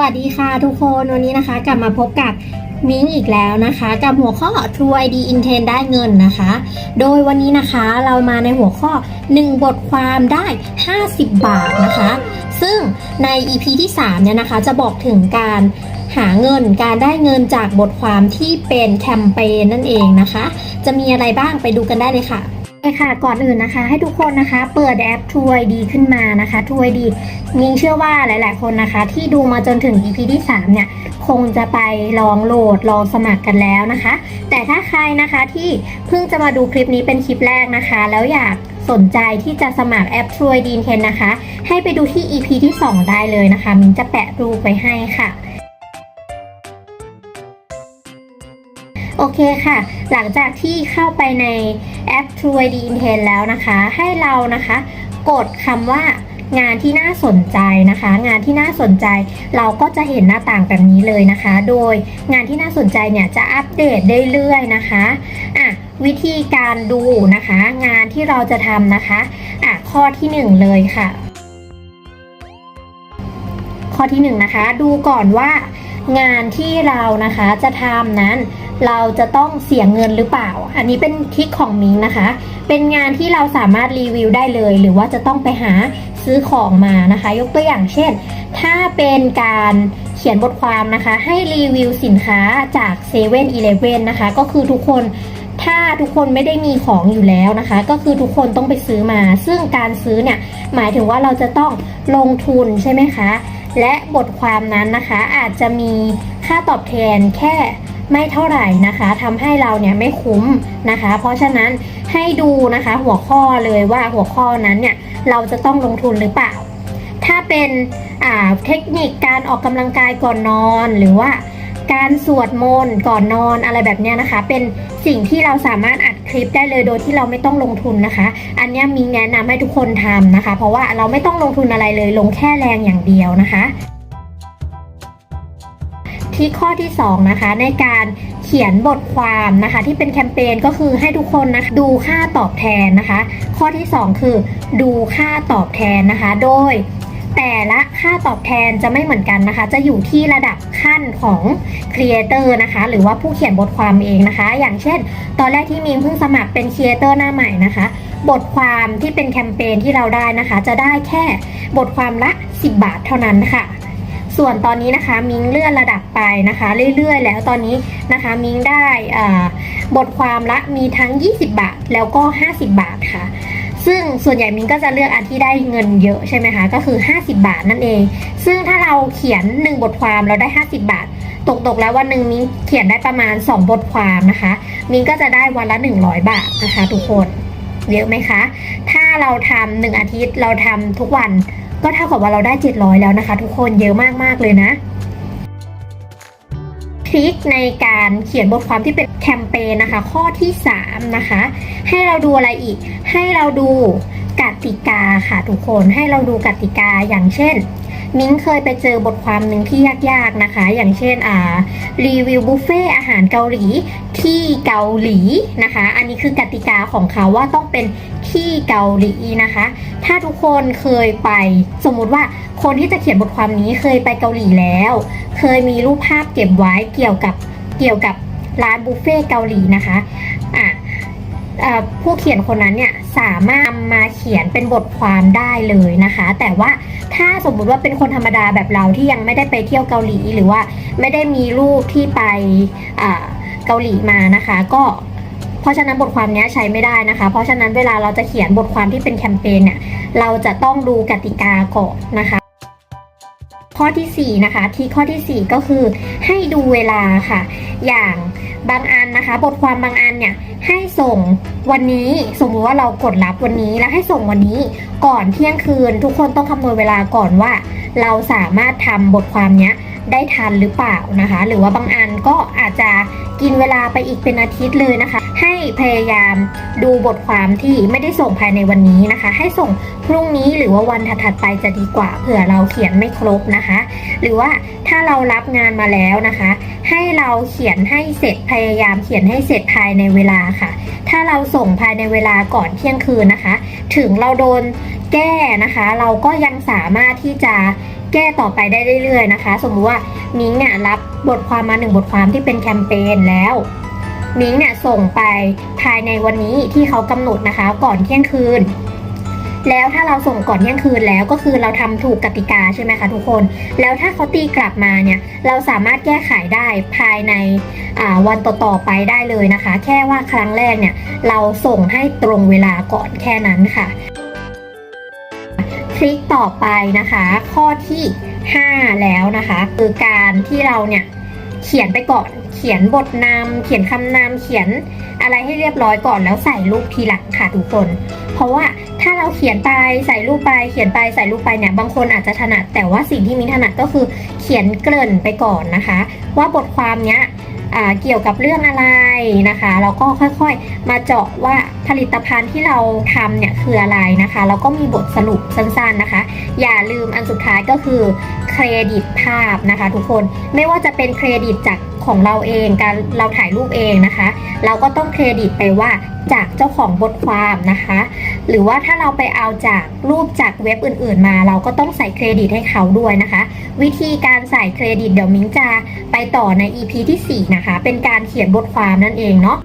วัสดีค่ะทุกคนวันนี้นะคะ กลับมาพบกับมิ้งอีกแล้วนะคะ กับหัวข้อ True ID Intent ได้เงินนะคะ โดยวันนี้นะคะเรามาในหัวข้อ 1 บทความได้ 50 บาทนะคะ ซึ่งใน EP ที่ 3 เนี่ยนะคะ จะบอกถึงการหาเงินการได้เงินจากบทความที่เป็นแคมเปญนั่นเองนะคะ จะมีอะไรบ้างไปดูกันได้เลยค่ะ อคค่ะก่อนอื่นนะคะ ให้ทุกคนนะคะเปิดแอป True ID ขึ้นมานะคะ True ID ยิงเชื่อว่าหลาย ๆ คนนะคะ ที่ดูมาจนถึง EP ที่ 3 เนี่ย คงจะไปลองโหลดลองสมัครกันแล้วนะคะ แต่ถ้าใครนะคะที่เพิ่งจะมาดูคลิปนี้เป็นคลิปแรกนะคะ แล้วอยากสนใจที่จะสมัครแอป True ID เทนนะคะ ให้ไปดูที่ EP ที่ 2 ได้เลยนะคะ มินจะแปะรูปไปให้ค่ะ โอเคค่ะ หลังจากที่เข้าไปในแอป True ID Intent แล้วนะคะ ให้เรานะคะกดคำว่างานที่น่าสนใจนะคะ งานที่น่าสนใจเราก็จะเห็นหน้าต่างแบบนี้เลยนะคะ โดยงานที่น่าสนใจเนี่ยจะอัปเดตเรื่อยๆนะคะอะวิธีการดูนะคะ งานที่เราจะทำนะคะอะข้อที่หนึ่งเลยค่ะ ข้อที่หนึ่งนะคะ ดูก่อนว่างานที่เรานะคะจะทำนั้น เราจะต้องเสียเงินหรือเปล่า อันนี้เป็นทริคของมิงนะคะ เป็นงานที่เราสามารถรีวิวได้เลย หรือว่าจะต้องไปหาซื้อของมานะคะ ยกตัวอย่างเช่น ถ้าเป็นการเขียนบทความนะคะ ให้รีวิวสินค้าจาก7 e เ e ่ e อนะคะ ก็คือทุกคนถ้าทุกคนไม่ได้มีของอยู่แล้วนะคะ ก็คือทุกคนต้องไปซื้อมา ซึ่งการซื้อเนี่ยหมายถึงว่าเราจะต้องลงทุนใช่ไหมคะ และบทความนั้นนะคะอาจจะมีค่าตอบแทนแค่ ไม่เท่าไหร่นะคะทำให้เราเนี่ยไม่คุ้มนะคะ เพราะฉะนั้นให้ดูนะคะหัวข้อเลยว่าหัวข้อนั้นเนี่ยเราจะต้องลงทุนหรือเปล่า ถ้าเป็นอ่าเทคนิคการออกกำลังกายก่อนนอน หรือว่าการสวดมนต์ก่อนนอนอะไรแบบเนี้ยนะคะ เป็นสิ่งที่เราสามารถอัดคลิปได้เลยโดยที่เราไม่ต้องลงทุนนะคะ อันนี้มีแนะนำให้ทุกคนทำนะคะ เพราะว่าเราไม่ต้องลงทุนอะไรเลยลงแค่แรงอย่างเดียวนะคะ ที่ข้อที่2นะคะในการเขียนบทความนะคะ ที่เป็นแคมเปญก็คือให้ทุกคนนะคะดูค่าตอบแทนนะคะ ข้อที่ 2 คือดูค่าตอบแทนนะคะ โดยแต่ละค่าตอบแทนจะไม่เหมือนกันนะคะ จะอยู่ที่ระดับขั้นของครีเอเตอร์นะคะ หรือว่าผู้เขียนบทความเองนะคะ อย่างเช่น ตอนแรกที่มีเพิ่งสมัครเป็นครีเอเตอร์หน้าใหม่นะคะ บทความที่เป็นแคมเปญที่เราได้นะคะ จะได้แค่บทความละ 10 บาทเท่านั้นค่ะ ส่วนตอนนี้นะคะมิงเลื่อนระดับไปนะคะ เรื่อยๆ แล้วตอนนี้นะคะมิงได้บทความละมีทั้ง 20 บาท แล้วก็ 50 บาทค่ะ ซึ่งส่วนใหญ่มิงก็จะเลือกอันที่ได้เงินเยอะใช่ไหมคะก็คือ 50 บาทนั่นเอง ซึ่งถ้าเราเขียน 1 บทความเราได้ 50 บาท ตกตกๆแล้ววันหนึ่งมิงเขียนได้ประมาณ 2 บทความนะคะมิงก็จะได้วันละ 100 บาทนะคะ ทุกคนเยอะไหมคะ ถ้าเราทำหนึ่งอาทิตย์เราทำทุกวัน ก็เท่ากับว่าเราได้ 700 แล้วนะคะ ทุกคนเยอะมากๆเลยนะทริคในการเขียนบทความที่เป็นแคมเปญนะคะ ข้อที่ 3 นะคะ ให้เราดูอะไรอีก ให้เราดูกติกาค่ะทุกคนให้เราดูกติกาอย่างเช่น มิ้งเคยไปเจอบทความหนึ่งที่ยากๆนะคะ อย่างเช่นอ่ารีวิวบุฟเฟ่อาหารเกาหลี ที่เกาหลีนะคะ อันนี้คือกติกาของเขาว่าต้องเป็นที่เกาหลีนะคะ ถ้าทุกคนเคยไป สมมุติว่าคนที่จะเขียนบทความนี้เคยไปเกาหลีแล้ว เคยมีรูปภาพเก็บไว้เกี่ยวกับเกี่ยวกับร้านบุฟเฟ่เกาหลีนะคะอะผู้เขียนคนนั้นเนี่ยสามารถมาเขียนเป็นบทความได้เลยนะคะ แต่ว่าถ้าสมมุติว่าเป็นคนธรรมดาแบบเราที่ยังไม่ได้ไปเที่ยวเกาหลีหรือว่าไม่ได้มีรูปที่ไปอ่า เกาหลีมานะคะ ก็เพราะฉะนั้นบทความนี้ใช้ไม่ได้นะคะ เพราะฉะนั้นเวลาเราจะเขียนบทความที่เป็นแคมเปญเนี่ยเราจะต้องดูกติกาก่อนนะคะข้อทีสี่4นะคะที่ข้อทีสี่ 4 ก็คือให้ดูเวลาค่ะ อย่างบางอันนะคะ บทความบางอันเนี่ย ให้ส่งวันนี้สมมุติว่าเรากดรับวันนี้แล้วให้ส่งวันนี้ก่อนเที่ยงคืน ทุกคนต้องคำนวณเวลาก่อนว่า เราสามารถทำบทความเนี้ยได้ทันหรือเปล่านะคะ หรือว่าบางอันก็อาจจะกินเวลาไปอีกเป็นอาทิตย์เลยนะคะ ให้พยายามดูบทความที่ไม่ได้ส่งภายในวันนี้นะคะ ให้ส่งพรุ่งนี้หรือว่าวันถัดๆไปจะดีกว่าเผื่อเราเขียนไม่ครบนะคะ หรือว่าถ้าเรารับงานมาแล้วนะคะ ให้เราเขียนให้เสร็จพยายามเขียนให้เสร็จภายในเวลาค่ะ ถ้าเราส่งภายในเวลาก่อนเที่ยงคืนนะคะ ถึงเราโดนแก้นะคะ เราก็ยังสามารถที่จะแก้ต่อไปได้เรื่อยๆนะคะ สมมุติว่ามิ้งเนี่ยรับบทความมาหนึ่งบทความที่เป็นแคมเปญแล้วมิ้งเนี่ยส่งไปภายในวันนี้ที่เขากำหนดนะคะ ก่อนเที่ยงคืน แล้วถ้าเราส่งก่อนเที่ยงคืนแล้วก็คือเราทำถูกกติกาใช่ไหมคะทุกคน แล้วถ้าเขาตีกลับมาเนี่ยเราสามารถแก้ไขได้ภายในวันต่อๆไปได้เลยนะคะ แค่ว่าครั้งแรกเนี่ยเราส่งให้ตรงเวลาก่อนแค่นั้นค่ะคลิกต่อไปนะคะ ข้อที่ 5 แล้วนะคะ คือการที่เราเนี่ยเขียนไปก่อนเขียนบทนำเขียนคำนำเขียนอะไรให้เรียบร้อยก่อนแล้วใส่รูปทีหลังค่ะทุกคน เพราะว่า ถ้าเราเขียนไปใส่รูปไป เขียนไปใส่รูปไปเนี่ยบางคนอาจจะถนัด แต่ว่าสิ่งที่มิ้นถนัดก็คือเขียนเกริ่นไปก่อนนะคะ ว่าบทความเนี้ยเกี่ยวกับเรื่องอะไรนะคะแล้วก็ค่อยๆ มาเจาะว่าผลิตภัณฑ์ที่เราทำเนี่ยคืออะไรนะคะแล้วก็มีบทสรุปสั้นๆนะคะ อย่าลืมอันสุดท้ายก็คือเครดิตภาพนะคะ ทุกคนไม่ว่าจะเป็นเครดิตจาก ของเราเองการเราถ่ายรูปเองนะคะ เราก็ต้องเครดิตไปว่าจากเจ้าของบทความนะคะ หรือว่าถ้าเราไปเอาจากรูปจากเว็บอื่นๆมา เราก็ต้องใส่เครดิตให้เขาด้วยนะคะ วิธีการใส่เครดิตเดี๋ยวมิ้งจะไปต่อใน EP ที่ 4 นะคะ เป็นการเขียนบทความนั่นเองเนาะ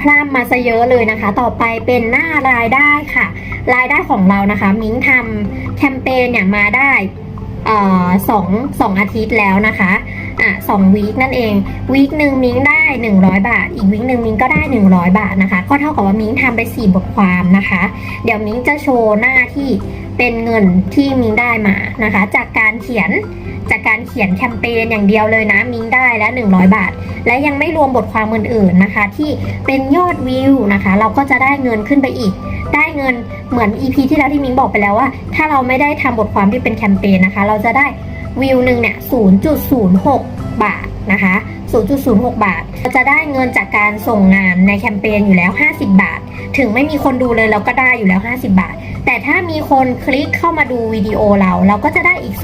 พร่ำมาซะเยอะเลยนะคะ ต่อไปเป็นหน้ารายได้ค่ะ รายได้ของเรานะคะ มิ้งทำแคมเปญเนี่ยมาได้ สองสองอาทิตย์แล้วนะคะอะสองวีคนั่นเองวีคหนึ่งมิ้งได้ 100 บาท อีกวีคหนึ่งมิ้งก็ได้ 100 บาทนะคะ ก็เท่ากับว่ามิ้งทำไป 4 บทความนะคะ เดี๋ยวมิ้งจะโชว์หน้าที่เป็นเงินที่มิ้งได้มานะคะ จากการเขียนจากการเขียนแคมเปญอย่างเดียวเลยนะ มิ้งได้แล้ว 100 บาท และยังไม่รวมบทความอื่นๆนะคะ ที่เป็นยอดวิวนะคะ เราก็จะได้เงินขึ้นไปอีก ได้เงินเหมือน EP ที่แล้วที่มิ้งบอกไปแล้วว่า ถ้าเราไม่ได้ทำบทความที่เป็นแคมเปญนะคะ เราจะได้วิวหนึ่งเนี่ย 0.06 บาท นะคะ 0.06 บาทเราจะได้เงินจากการส่งงานในแคมเปญอยู่แล้ว 50 บาท ถึงไม่มีคนดูเลยเราก็ได้อยู่แล้ว 50 บาท แต่ถ้ามีคนคลิกเข้ามาดูวิดีโอเรา เราก็จะได้อีก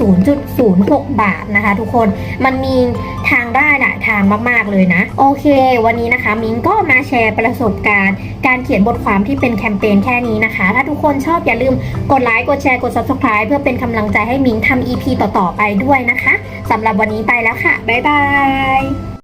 0.06 บาทนะคะ ทุกคน มันมีทางได้หลายทางมากๆเลยนะ โอเค วันนี้นะคะ มิ้งก็มาแชร์ประสบการณ์ การเขียนบทความที่เป็นแคมเปญแค่นี้นะคะ ถ้าทุกคนชอบอย่าลืมกดไลค์ กดแชร์ กด subscribe เพื่อเป็นกำลังใจให้มิ้งทำ EP ต่อๆไปด้วยนะคะ สำหรับวันนี้ไปแล้วค่ะ บ๊ายบาย